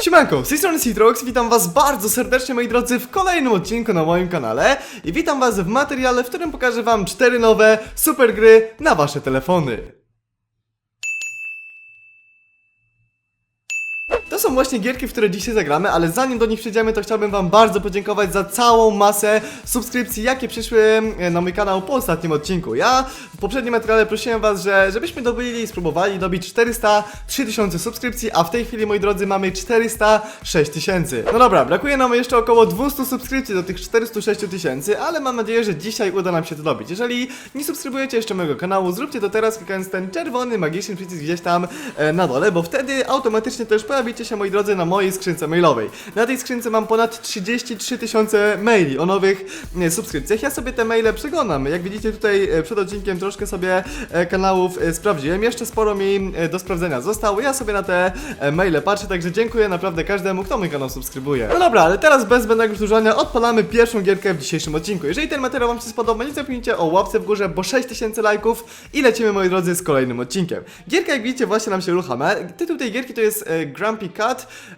Siemanko, z tej strony Citrox, witam was bardzo serdecznie moi drodzy w kolejnym odcinku na moim kanale i witam was w materiale, w którym pokażę wam cztery nowe super gry na wasze telefony. To są właśnie gierki, w które dzisiaj zagramy, ale zanim do nich przejdziemy, to chciałbym wam bardzo podziękować za całą masę subskrypcji, jakie przyszły e, na mój kanał po ostatnim odcinku. Ja w poprzednim materiale prosiłem was, że żebyśmy dobili i spróbowali dobić 400 3000 subskrypcji, a w tej chwili, moi drodzy, mamy 406 tysięcy. No dobra, brakuje nam jeszcze około 200 subskrypcji do tych 406 tysięcy, ale mam nadzieję, że dzisiaj uda nam się to dobić. Jeżeli nie subskrybujecie jeszcze mojego kanału, zróbcie to teraz, klikając ten czerwony, magiczny przycisk gdzieś tam e, na dole, bo wtedy automatycznie też pojawicie się, moi drodzy, na mojej skrzynce mailowej. Na tej skrzynce mam ponad 33 tysiące maili o nowych e, subskrypcjach. Ja sobie te maile przeglądam. Jak widzicie tutaj e, przed odcinkiem troszkę sobie e, kanałów e, sprawdziłem. Jeszcze sporo mi do sprawdzenia zostało. Ja sobie na te maile patrzę, także dziękuję naprawdę każdemu, kto mój kanał subskrybuje. No dobra, ale teraz bez zbędnego przedłużania odpalamy pierwszą gierkę w dzisiejszym odcinku. Jeżeli ten materiał Wam się spodoba, nie zapomnijcie o łapce w górze, bo 6000 lajków i lecimy, moi drodzy, z kolejnym odcinkiem. Gierka, jak widzicie, właśnie nam się uruchamia. Tytuł tej gierki to jest Grumpy Cat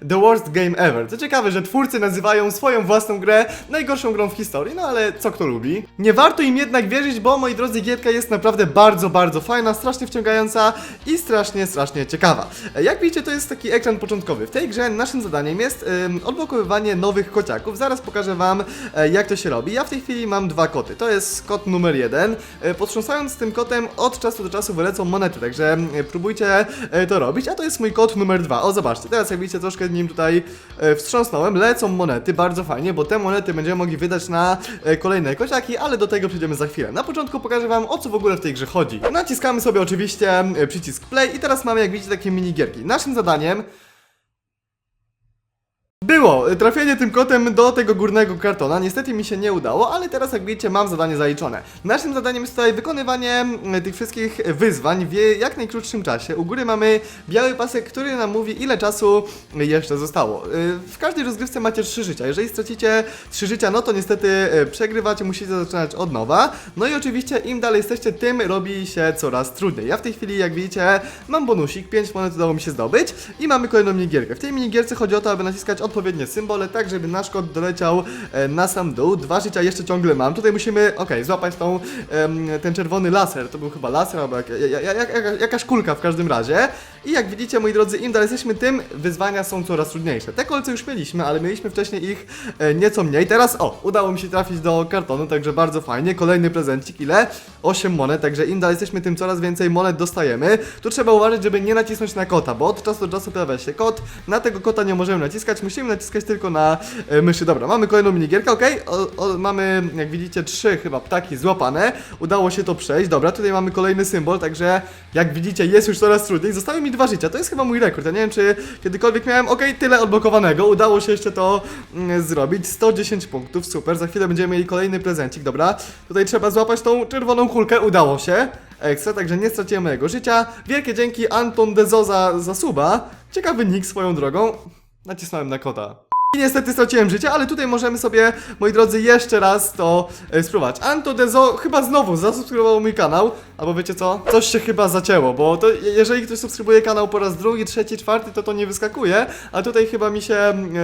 The Worst Game Ever. Co ciekawe, że twórcy nazywają swoją własną grę najgorszą grą w historii, no ale co kto lubi. Nie warto im jednak wierzyć, bo moi drodzy, gierka jest naprawdę bardzo, bardzo fajna, strasznie wciągająca i strasznie, strasznie ciekawa. E, Jak widzicie, to jest taki ekran początkowy. W tej grze naszym zadaniem jest ym, odblokowywanie nowych kociaków. Zaraz pokażę wam, e, jak to się robi. Ja w tej chwili mam dwa koty. To jest kot numer jeden. E, Potrząsając tym kotem, od czasu do czasu wylecą monety, także e, próbujcie e, to robić. A to jest mój kot numer dwa. O, zobaczcie, teraz jak widzicie, troszkę nim tutaj e, wstrząsnąłem. Lecą monety, bardzo fajnie, bo te monety będziemy mogli wydać na e, kolejne kociaki, ale do tego przejdziemy za chwilę. Na początku pokażę wam, o co w ogóle w tej grze chodzi. Naciskamy sobie oczywiście e, przycisk play i teraz mamy, jak widzicie, takie minigierki. Naszym zadaniem było trafienie tym kotem do tego górnego kartona. Niestety mi się nie udało, ale teraz jak widzicie mam zadanie zaliczone. Naszym zadaniem jest tutaj wykonywanie mm, tych wszystkich wyzwań w jak najkrótszym czasie. U góry mamy biały pasek, który nam mówi ile czasu jeszcze zostało. Y, W każdej rozgrywce macie trzy życia. Jeżeli stracicie trzy życia, no to niestety y, przegrywacie, musicie zaczynać od nowa. No i oczywiście im dalej jesteście, tym robi się coraz trudniej. Ja w tej chwili, jak widzicie, mam bonusik, 5 monet udało mi się zdobyć i mamy kolejną minigierkę. W tej minigierce chodzi o to, aby naciskać odpowiednie symbole, tak żeby nasz kod doleciał e, na sam dół. Dwa życia jeszcze ciągle mam. Tutaj musimy, okej, złapać tą, ten czerwony laser. To był chyba laser albo jak, jak, jak, jak, jakaś kulka w każdym razie. I jak widzicie, moi drodzy, im dalej jesteśmy, tym wyzwania są coraz trudniejsze. Te kolce już mieliśmy, ale mieliśmy wcześniej ich e, nieco mniej. Teraz, o, udało mi się trafić do kartonu, także bardzo fajnie. Kolejny prezencik, ile? 8 monet, także im dalej jesteśmy, tym coraz więcej monet dostajemy. Tu trzeba uważać, żeby nie nacisnąć na kota, bo od czasu do czasu pojawia się kot. Na tego kota nie możemy naciskać, musimy naciskać tylko na e, myszy. Dobra, mamy kolejną minigierkę, ok? Mamy, jak widzicie, trzy chyba ptaki złapane. Udało się to przejść. Dobra, tutaj mamy kolejny symbol, także jak widzicie, jest już coraz trudniej. Zostały mi dwa życia, to jest chyba mój rekord. Ja nie wiem, czy kiedykolwiek miałem, ok, tyle odblokowanego. Udało się jeszcze to mm, zrobić. 110 punktów, super. Za chwilę będziemy mieli kolejny prezencik, dobra. Tutaj trzeba złapać tą czerwoną kulkę, udało się. Ekstra, także nie straciłem mojego życia. Wielkie dzięki Anton Dezoza za suba. Ciekawy nick swoją drogą. Nacisnąłem na kota. I niestety straciłem życie, ale tutaj możemy sobie, moi drodzy, jeszcze raz to e, spróbować. Anto Dezo chyba znowu zasubskrybował mój kanał, albo wiecie co? Coś się chyba zacięło, bo to je- jeżeli ktoś subskrybuje kanał po raz drugi, trzeci, czwarty, to to nie wyskakuje, a tutaj chyba mi się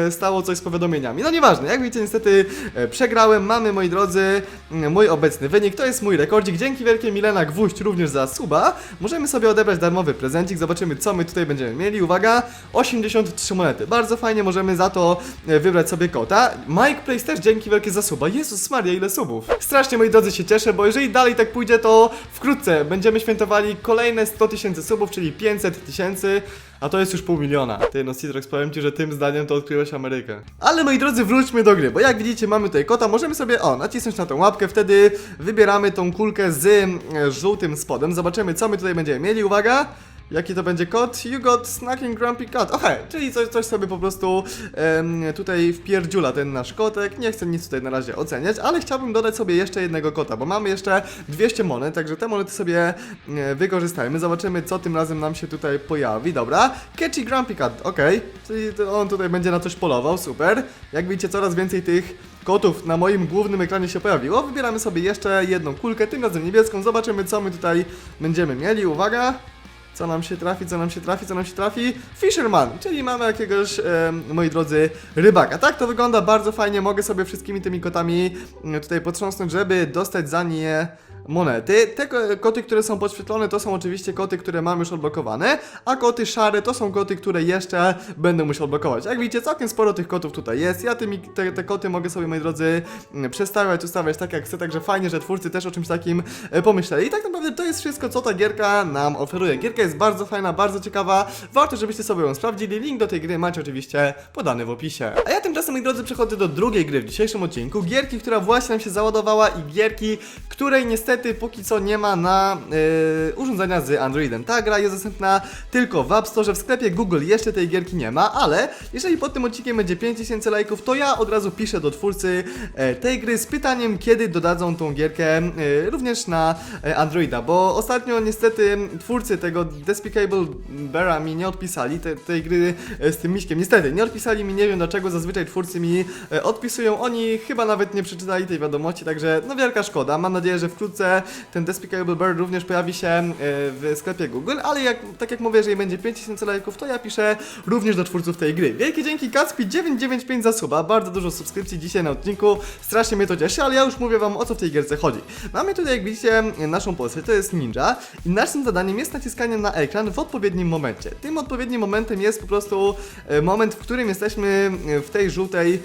e, stało coś z powiadomieniami. No nieważne, jak widzicie, niestety e, przegrałem. Mamy, moi drodzy, m, mój obecny wynik, to jest mój rekordzik. Dzięki wielkie Milena Gwóźdź również za suba. Możemy sobie odebrać darmowy prezencik, zobaczymy co my tutaj będziemy mieli. Uwaga, 83 monety. Bardzo fajnie możemy za to wybrać sobie kota. Mike Place też dzięki wielkie za suba. Jezus Maria, ile subów. Strasznie, moi drodzy, się cieszę, bo jeżeli dalej tak pójdzie, to wkrótce będziemy świętowali kolejne 100 tysięcy subów, czyli 500 tysięcy, a to jest już pół miliona. Ty, no Citrox, powiem Ci, że tym zdaniem to odkryłeś Amerykę. Ale, moi drodzy, wróćmy do gry, bo jak widzicie, mamy tutaj kota, możemy sobie, o, nacisnąć na tą łapkę, wtedy wybieramy tą kulkę z e, żółtym spodem, zobaczymy, co my tutaj będziemy mieli, uwaga! Jaki to będzie kod? You got snacking grumpy cat. Okej, czyli coś, coś sobie po prostu em, tutaj wpierdziula ten nasz kotek. Nie chcę nic tutaj na razie oceniać, ale chciałbym dodać sobie jeszcze jednego kota, bo mamy jeszcze 200 monet, także te monety sobie e, wykorzystajmy. Zobaczymy, co tym razem nam się tutaj pojawi. Dobra, Catchy Grumpy Cat, okej, czyli to on tutaj będzie na coś polował, super. Jak widzicie, coraz więcej tych kotów na moim głównym ekranie się pojawiło. Wybieramy sobie jeszcze jedną kulkę, tym razem niebieską. Zobaczymy, co my tutaj będziemy mieli. Uwaga. Co nam się trafi, co nam się trafi, co nam się trafi? Fisherman, czyli mamy jakiegoś, em, moi drodzy, rybaka. Tak to wygląda bardzo fajnie, mogę sobie wszystkimi tymi kotami mm, tutaj potrząsnąć, żeby dostać za nie monety. Te ko- koty, które są podświetlone, to są oczywiście koty, które mam już odblokowane, a koty szare to są koty, które jeszcze będę musiał odblokować. Jak widzicie, całkiem sporo tych kotów tutaj jest. Ja tymi, te, te koty mogę sobie, moi drodzy, mm, przestawiać, ustawiać tak jak chcę, także fajnie, że twórcy też o czymś takim e, pomyśleli. I tak naprawdę to jest wszystko, co ta gierka nam oferuje. Gierka jest bardzo fajna, bardzo ciekawa, warto, żebyście sobie ją sprawdzili. Link do tej gry macie oczywiście podany w opisie. A ja tymczasem, moi drodzy, przechodzę do drugiej gry w dzisiejszym odcinku. Gierki, która właśnie nam się załadowała i gierki, której niestety póki co nie ma na yy, urządzenia z Androidem. Ta gra jest dostępna tylko w App Store, w sklepie Google jeszcze tej gierki nie ma, ale jeżeli pod tym odcinkiem będzie 5000 lajków, to ja od razu piszę do twórcy e, tej gry z pytaniem, kiedy dodadzą tą gierkę e, również na Androida, bo ostatnio niestety twórcy tego Despicable Beara mi nie odpisali, te, tej gry z tym miśkiem, niestety nie odpisali mi, nie wiem dlaczego, zazwyczaj twórcy mi odpisują, oni chyba nawet nie przeczytali tej wiadomości, także no wielka szkoda, mam nadzieję, że wkrótce ten Despicable Bear również pojawi się e, w sklepie Google, ale jak, tak jak mówię, jeżeli będzie 5000 lajków, to ja piszę również do twórców tej gry. Wielkie dzięki Kacpi995 za suba, bardzo dużo subskrypcji dzisiaj na odcinku, strasznie mnie to cieszy, ale ja już mówię wam o co w tej gierce chodzi. Mamy tutaj, jak widzicie, naszą postać, to jest ninja i naszym zadaniem jest naciskanie na ekran w odpowiednim momencie. Tym odpowiednim momentem jest po prostu e, moment, w którym jesteśmy e, w tej żółtej,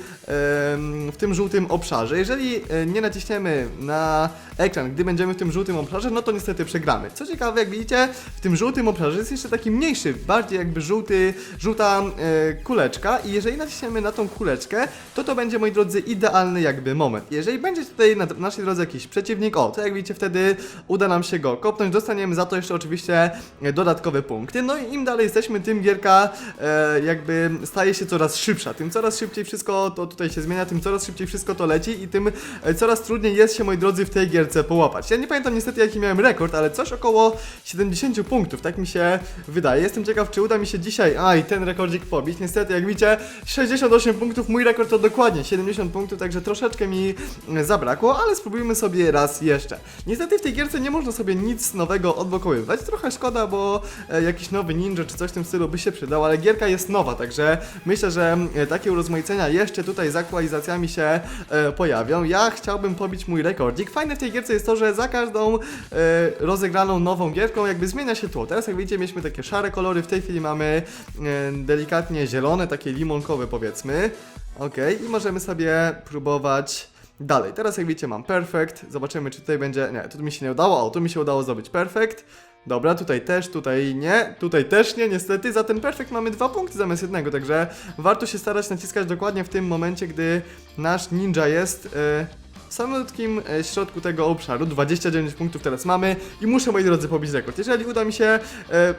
w tym żółtym obszarze. Jeżeli nie naciśniemy na ekran, gdy będziemy w tym żółtym obszarze, no to niestety przegramy. Co ciekawe, jak widzicie, w tym żółtym obszarze jest jeszcze taki mniejszy, bardziej jakby żółty, żółta e, kuleczka i jeżeli naciśniemy na tą kuleczkę, to to będzie, moi drodzy, idealny jakby moment. Jeżeli będzie tutaj na naszej drodze jakiś przeciwnik, o, to jak widzicie, wtedy uda nam się go kopnąć, dostaniemy za to jeszcze oczywiście e, dodatkowe punkty, no i im dalej jesteśmy, tym gierka e, jakby staje się coraz szybsza, tym coraz szybciej wszystko to tutaj się zmienia, tym coraz szybciej wszystko to leci i tym e, coraz trudniej jest się, moi drodzy, w tej gierce połapać. Ja nie pamiętam niestety jaki miałem rekord, ale coś około 70 punktów, tak mi się wydaje. Jestem ciekaw, czy uda mi się dzisiaj, aj, ten rekordzik pobić. Niestety, jak widzicie, 68 punktów, mój rekord to dokładnie 70 punktów, także troszeczkę mi mm, zabrakło, ale spróbujmy sobie raz jeszcze. Niestety w tej gierce nie można sobie nic nowego odblokowywać, trochę szkoda, bo e, jakiś nowy ninja czy coś w tym stylu by się przydał, ale gierka jest nowa, także myślę, że e, takie urozmaicenia jeszcze tutaj z aktualizacjami się e, pojawią. Ja chciałbym pobić mój rekordzik. Fajne w tej gierce jest to, że za każdą e, rozegraną nową gierką jakby zmienia się tło. Teraz jak widzicie mieliśmy takie szare kolory, w tej chwili mamy e, delikatnie zielone, takie limonkowe powiedzmy. Okej, i możemy sobie próbować dalej. Teraz jak widzicie mam perfect, zobaczymy czy tutaj będzie, nie, tu mi się nie udało, o, tu mi się udało zrobić perfect. Dobra, tutaj też, tutaj nie, tutaj też nie, niestety. Za ten perfekt mamy dwa punkty zamiast jednego, także warto się starać naciskać dokładnie w tym momencie, gdy nasz ninja jest e, w samotnym e, środku tego obszaru. 29 punktów teraz mamy i muszę, moi drodzy, pobić rekord. Jeżeli uda mi się e,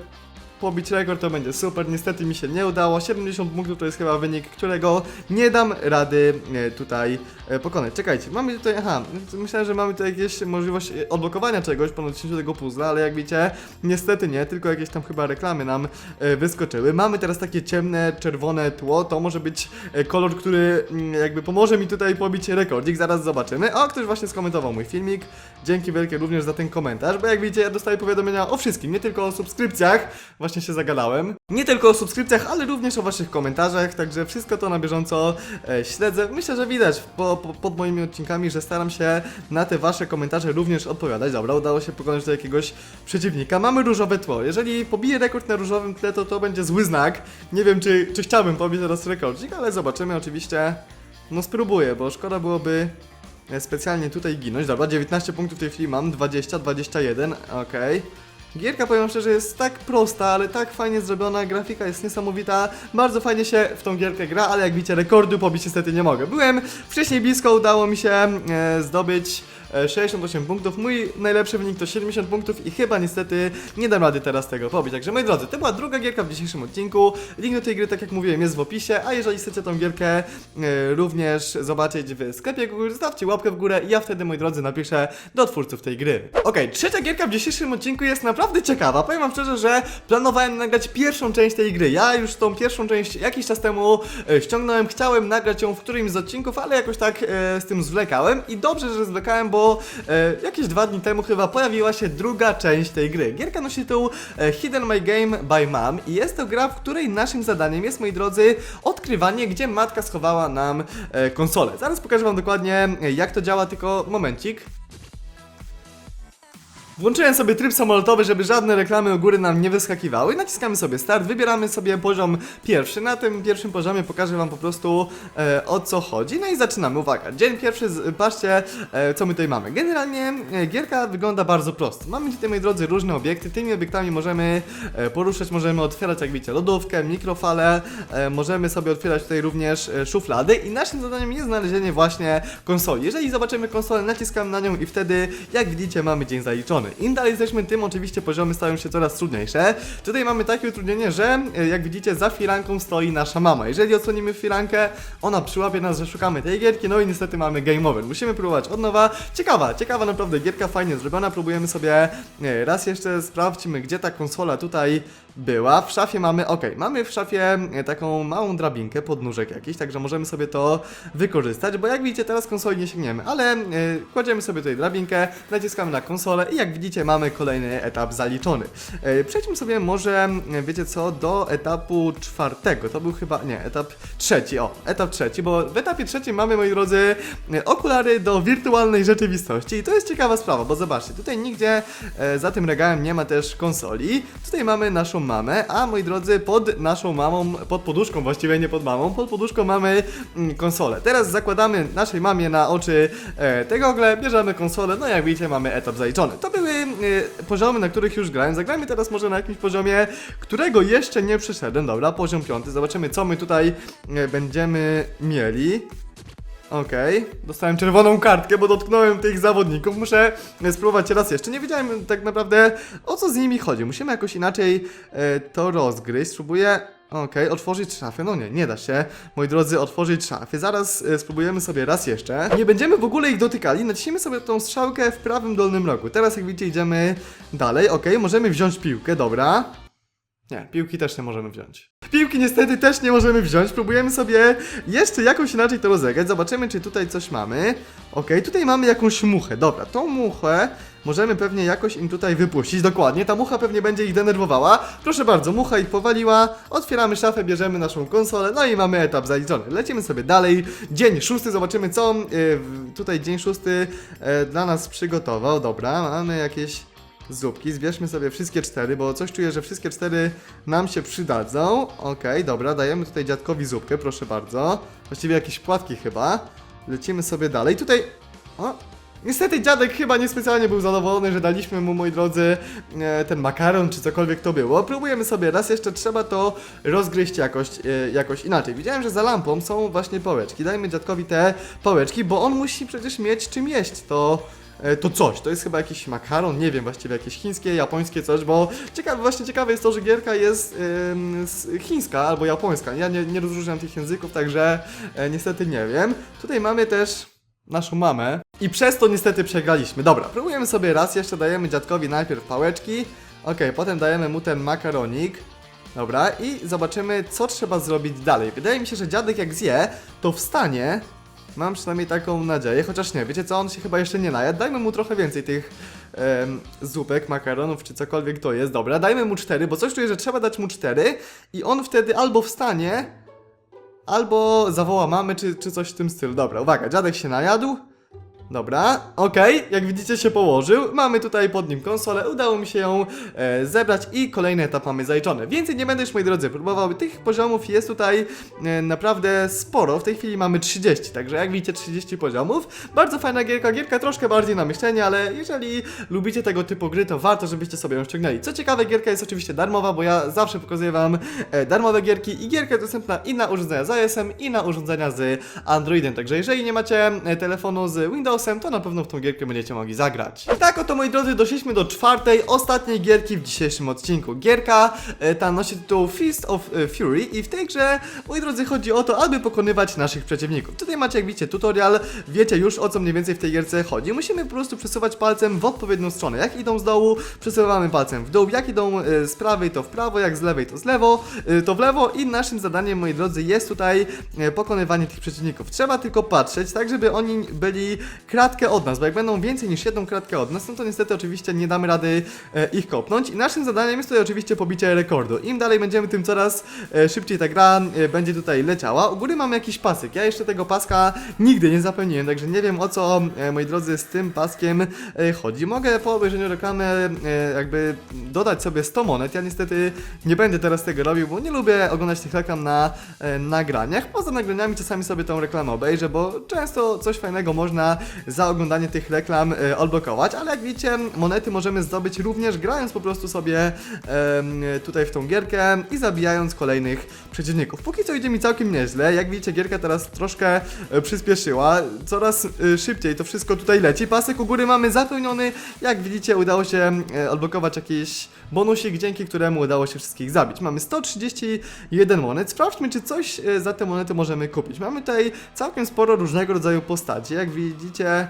pobić rekord, to będzie super. Niestety mi się nie udało. 70 punktów to jest chyba wynik, którego nie dam rady e, tutaj e, pokonać. Czekajcie, mamy tutaj, aha, myślałem, że mamy tutaj jakieś możliwość e, odblokowania czegoś, ponad tego puzzla, ale jak widzicie, niestety nie, tylko jakieś tam chyba reklamy nam wyskoczyły. Mamy teraz takie ciemne, czerwone tło, to może być kolor, który mm, jakby pomoże mi tutaj pobić rekordzik, zaraz zobaczymy. O, ktoś właśnie skomentował mój filmik, dzięki wielkie również za ten komentarz, bo jak widzicie, ja dostaję powiadomienia o wszystkim, nie tylko o subskrypcjach, właśnie się zagadałem, nie tylko o subskrypcjach, ale również o waszych komentarzach, także wszystko to na bieżąco e, śledzę. Myślę, że widać po, po, pod moimi odcinkami, że staram się na te wasze komentarze również odpowiadać. Dobra, udało się pokonać do jakiegoś przeciwnika. Mamy różowe tło. Jeżeli pobiję rekord na różowym tle, to to będzie zły znak. Nie wiem, czy, czy chciałbym pobić teraz rekordzik, ale zobaczymy oczywiście. No spróbuję, bo szkoda byłoby e, specjalnie tutaj ginąć. Dobra, 19 punktów w tej chwili mam, 20, 21, okej. Gierka, powiem szczerze, jest tak prosta, ale tak fajnie zrobiona, grafika jest niesamowita, bardzo fajnie się w tą gierkę gra, ale jak widzicie, rekordu pobić niestety nie mogę. Byłem wcześniej blisko, udało mi się e, zdobyć 68 punktów, mój najlepszy wynik to 70 punktów i chyba niestety nie dam rady teraz tego pobić. Także moi drodzy, to była druga gierka w dzisiejszym odcinku, link do tej gry, tak jak mówiłem, jest w opisie, a jeżeli chcecie tą gierkę e, również zobaczyć w sklepie Google, łapkę w górę i ja wtedy, moi drodzy, napiszę do twórców tej gry. Okej, trzecia gierka w dzisiejszym odcinku jest naprawdę ciekawa. Powiem wam szczerze, że planowałem nagrać pierwszą część tej gry. Ja już tą pierwszą część jakiś czas temu e, ściągnąłem, chciałem nagrać ją w którymś z odcinków, ale jakoś tak e, z tym zwlekałem i dobrze, że zwlekałem, bo bo e, jakieś dwa dni temu chyba pojawiła się druga część tej gry. Gierka nosi tytuł e, Hidden My Game by Mom i jest to gra, w której naszym zadaniem jest, moi drodzy, odkrywanie, gdzie matka schowała nam e, konsolę. Zaraz pokażę wam dokładnie, e, jak to działa, tylko momencik. Włączyłem sobie tryb samolotowy, żeby żadne reklamy u góry nam nie wyskakiwały. Naciskamy sobie start, wybieramy sobie poziom pierwszy. Na tym pierwszym poziomie pokażę wam po prostu e, o co chodzi. No i zaczynamy. Uwaga, dzień pierwszy, patrzcie e, co my tutaj mamy. Generalnie e, gierka wygląda bardzo prosto. Mamy tutaj, moi drodzy, różne obiekty. Tymi obiektami możemy e, poruszać, możemy otwierać, jak widzicie, lodówkę, mikrofale. E, możemy sobie otwierać tutaj również e, szuflady. I naszym zadaniem jest znalezienie właśnie konsoli. Jeżeli zobaczymy konsolę, naciskamy na nią i wtedy, jak widzicie, mamy dzień zaliczony. Im dalej jesteśmy, tym oczywiście poziomy stają się coraz trudniejsze. Tutaj mamy takie utrudnienie, że e, jak widzicie, za firanką stoi nasza mama. Jeżeli odsłonimy firankę, ona przyłapie nas, że szukamy tej gierki, no i niestety mamy game over. Musimy próbować od nowa. Ciekawa, ciekawa naprawdę gierka, fajnie zrobiona. Próbujemy sobie e, raz jeszcze sprawdźmy, gdzie ta konsola tutaj była. W szafie mamy, ok, mamy w szafie e, taką małą drabinkę, podnóżek jakiś, także możemy sobie to wykorzystać, bo jak widzicie, teraz konsoli nie sięgniemy, ale kładziemy sobie tutaj drabinkę, naciskamy na konsolę i jak widzicie, mamy kolejny etap zaliczony. E, przejdźmy sobie może, e, wiecie co, do etapu czwartego. To był chyba, nie, etap trzeci, o, etap trzeci, bo w etapie trzecim mamy, moi drodzy, e, okulary do wirtualnej rzeczywistości i to jest ciekawa sprawa, bo zobaczcie, tutaj nigdzie za tym regałem nie ma też konsoli. Tutaj mamy naszą mamę, a moi drodzy, pod naszą mamą, pod poduszką, właściwie nie pod mamą, pod poduszką mamy mm, konsolę. Teraz zakładamy naszej mamie na oczy te gogle, bierzemy konsolę, no jak widzicie mamy etap zaliczony. To były e, poziomy, na których już grałem. Zagrajmy teraz może na jakimś poziomie, którego jeszcze nie przeszedłem. Dobra, poziom piąty. Zobaczymy, co my tutaj e, będziemy mieli. Okej, dostałem czerwoną kartkę, bo dotknąłem tych zawodników. Muszę e, spróbować raz jeszcze. Nie wiedziałem tak naprawdę o co z nimi chodzi. Musimy jakoś inaczej to rozgryźć. Spróbuję. Okej, otworzyć szafę. No nie, nie da się, moi drodzy, otworzyć szafy. Zaraz e, spróbujemy sobie raz jeszcze. Nie będziemy w ogóle ich dotykali. Naciśnijmy sobie tą strzałkę w prawym dolnym rogu. Teraz, jak widzicie, idziemy dalej. Okej, możemy wziąć piłkę, dobra. Nie, piłki też nie możemy wziąć. Piłki niestety też nie możemy wziąć. Próbujemy sobie jeszcze jakoś inaczej to rozegrać. Zobaczymy, czy tutaj coś mamy. Okej, tutaj mamy jakąś muchę. Dobra, tą muchę możemy pewnie jakoś im tutaj wypuścić. Dokładnie, ta mucha pewnie będzie ich denerwowała. Proszę bardzo, mucha ich powaliła. Otwieramy szafę, bierzemy naszą konsolę, no i mamy etap zaliczony. Lecimy sobie dalej. Dzień szósty, zobaczymy co y, w- tutaj dzień szósty y, dla nas przygotował. Dobra, mamy jakieś zupki. Zbierzmy sobie wszystkie cztery, bo coś czuję, że wszystkie cztery nam się przydadzą. Okej, dobra, dajemy tutaj dziadkowi zupkę, proszę bardzo. Właściwie jakieś płatki chyba. Lecimy sobie dalej. Tutaj... O, Niestety dziadek chyba niespecjalnie był zadowolony, że daliśmy mu, moi drodzy, e, ten makaron, czy cokolwiek to było. Próbujemy sobie raz jeszcze, trzeba to rozgryźć jakoś, e, jakoś inaczej. Widziałem, że za lampą są właśnie pałeczki. Dajmy dziadkowi te pałeczki, bo on musi przecież mieć czym jeść to e, to coś. To jest chyba jakiś makaron, nie wiem, właściwie jakieś chińskie, japońskie coś, bo ciekawe, właśnie ciekawe jest to, że gierka jest z- chińska albo japońska. Ja nie, nie rozróżniam tych języków, także e, niestety nie wiem. Tutaj mamy też naszą mamę i przez to niestety przegraliśmy. Dobra, próbujemy sobie raz, jeszcze dajemy dziadkowi najpierw pałeczki, okej, potem dajemy mu ten makaronik. Dobra, i zobaczymy, co trzeba zrobić dalej. Wydaje mi się, że dziadek jak zje, to wstanie. Mam przynajmniej taką nadzieję, chociaż nie, wiecie co, on się chyba jeszcze nie najadł. Dajmy mu trochę więcej tych em, zupek, makaronów, czy cokolwiek to jest. Dobra, dajmy mu cztery, bo coś czuję, że trzeba dać mu cztery i on wtedy albo wstanie, albo zawoła mamy, czy, czy coś w tym stylu. Dobra, uwaga, dziadek się najadł. Dobra, okej, jak widzicie się położył. Mamy tutaj pod nim konsolę, udało mi się ją e, zebrać i kolejny etap mamy zaliczony. Więcej nie będę już, moi drodzy, próbował. Tych poziomów jest tutaj e, naprawdę sporo. W tej chwili mamy 30, także jak widzicie 30 poziomów. Bardzo fajna gierka, gierka troszkę bardziej na myślenie, ale jeżeli lubicie tego typu gry, to warto, żebyście sobie ją ściągnęli. Co ciekawe, gierka jest oczywiście darmowa, bo ja zawsze pokazuję wam e, darmowe gierki i gierka jest dostępna i na urządzenia z iOS-em, i na urządzenia z Androidem. Także jeżeli nie macie e, telefonu z To na pewno w tą gierkę będziecie mogli zagrać. I tak oto, moi drodzy, doszliśmy do czwartej, ostatniej gierki w dzisiejszym odcinku. Gierka e, ta nosi tytuł Fist of e, Fury i w tej grze, moi drodzy, chodzi o to, aby pokonywać naszych przeciwników. Tutaj macie, jak widzicie, tutorial, wiecie już o co mniej więcej w tej gierce chodzi. Musimy po prostu przesuwać palcem w odpowiednią stronę. Jak idą z dołu, przesuwamy palcem w dół, jak idą e, z prawej, to w prawo, jak z lewej, to z lewo, to w lewo i naszym zadaniem, moi drodzy, jest tutaj pokonywanie tych przeciwników. Trzeba tylko patrzeć, tak żeby oni byli kratkę od nas, bo jak będą więcej niż jedną kratkę od nas, no to niestety oczywiście nie damy rady e, ich kopnąć i naszym zadaniem jest tutaj oczywiście pobicie rekordu. Im dalej będziemy, tym coraz e, szybciej ta gra e, będzie tutaj leciała. U góry mamy jakiś pasek, ja jeszcze tego paska nigdy nie zapełniłem, także nie wiem o co, e, moi drodzy, z tym paskiem e, chodzi. Mogę po obejrzeniu reklamy e, jakby dodać sobie 100 monet, ja niestety nie będę teraz tego robił, bo nie lubię oglądać tych reklam na e, nagraniach. Poza nagraniami czasami sobie tą reklamę obejrzę, bo często coś fajnego można za oglądanie tych reklam e, odblokować, ale jak widzicie, monety możemy zdobyć również grając po prostu sobie em, tutaj w tą gierkę i zabijając kolejnych przeciwników. Póki co idzie mi całkiem nieźle, jak widzicie gierka teraz troszkę e, przyspieszyła, coraz e, szybciej to wszystko tutaj leci. Pasek u góry mamy zapełniony, jak widzicie udało się e, odblokować jakiś bonusik, dzięki któremu udało się wszystkich zabić. Mamy 131 monet, sprawdźmy czy coś e, za te monety możemy kupić. Mamy tutaj całkiem sporo różnego rodzaju postaci, jak widzicie...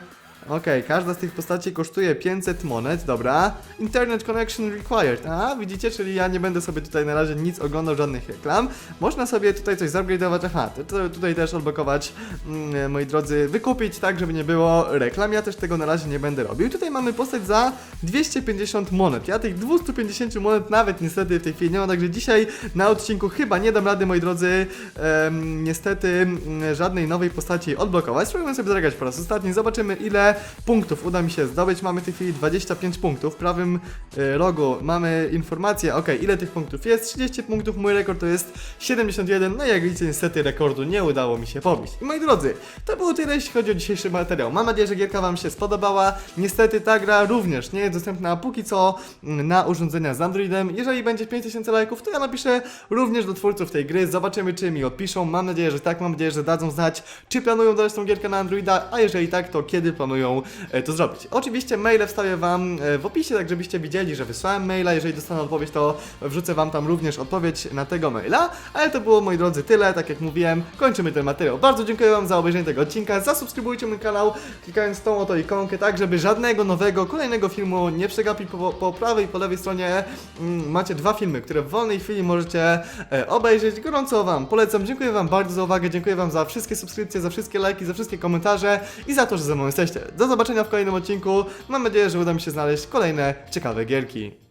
Okej, każda z tych postaci kosztuje 500 monet, dobra. Internet connection required. A, widzicie, czyli ja nie będę sobie tutaj na razie nic oglądał, żadnych reklam. Można sobie tutaj coś zupgrade'ować, aha, to, tutaj też odblokować, mm, moi drodzy, wykupić tak, żeby nie było reklam. Ja też tego na razie nie będę robił. Tutaj mamy postać za 250 monet. Ja tych 250 monet nawet niestety w tej chwili nie mam, także dzisiaj na odcinku chyba nie dam rady, moi drodzy, em, niestety mm, żadnej nowej postaci odblokować. Spróbujemy sobie zagrać po raz ostatni, zobaczymy ile punktów uda mi się zdobyć. Mamy w tej chwili 25 punktów. W prawym e, rogu mamy informację, ok, ile tych punktów jest. 30 punktów, mój rekord to jest 71. No i jak widzicie, niestety rekordu nie udało mi się pobić. I moi drodzy, to było tyle, jeśli chodzi o dzisiejszy materiał. Mam nadzieję, że gierka Wam się spodobała. Niestety ta gra również nie jest dostępna póki co mm, na urządzenia z Androidem. Jeżeli będzie 5000 lajków, to ja napiszę również do twórców tej gry. Zobaczymy, czy mi odpiszą. Mam nadzieję, że tak. Mam nadzieję, że dadzą znać, czy planują dodać tą gierkę na Androida, a jeżeli tak, to kiedy planują e, to zrobić. Oczywiście maile wstawię Wam e, w opisie, tak żebyście widzieli, że wysłałem maila. Jeżeli dostanę odpowiedź, to wrzucę Wam tam również odpowiedź na tego maila. Ale to było, moi drodzy, tyle. Tak jak mówiłem, kończymy ten materiał. Bardzo dziękuję Wam za obejrzenie tego odcinka. Zasubskrybujcie mój kanał, klikając tą oto ikonkę, tak żeby żadnego nowego, kolejnego filmu nie przegapić po, po prawej i po lewej stronie. Mm, macie dwa filmy, które w wolnej chwili możecie e, obejrzeć. Gorąco Wam polecam. Dziękuję Wam bardzo za uwagę. Dziękuję Wam za wszystkie subskrypcje, za wszystkie lajki, za wszystkie komentarze i za to, że ze mną jesteście. Do zobaczenia w kolejnym odcinku. Mam nadzieję, że uda mi się znaleźć kolejne ciekawe gierki.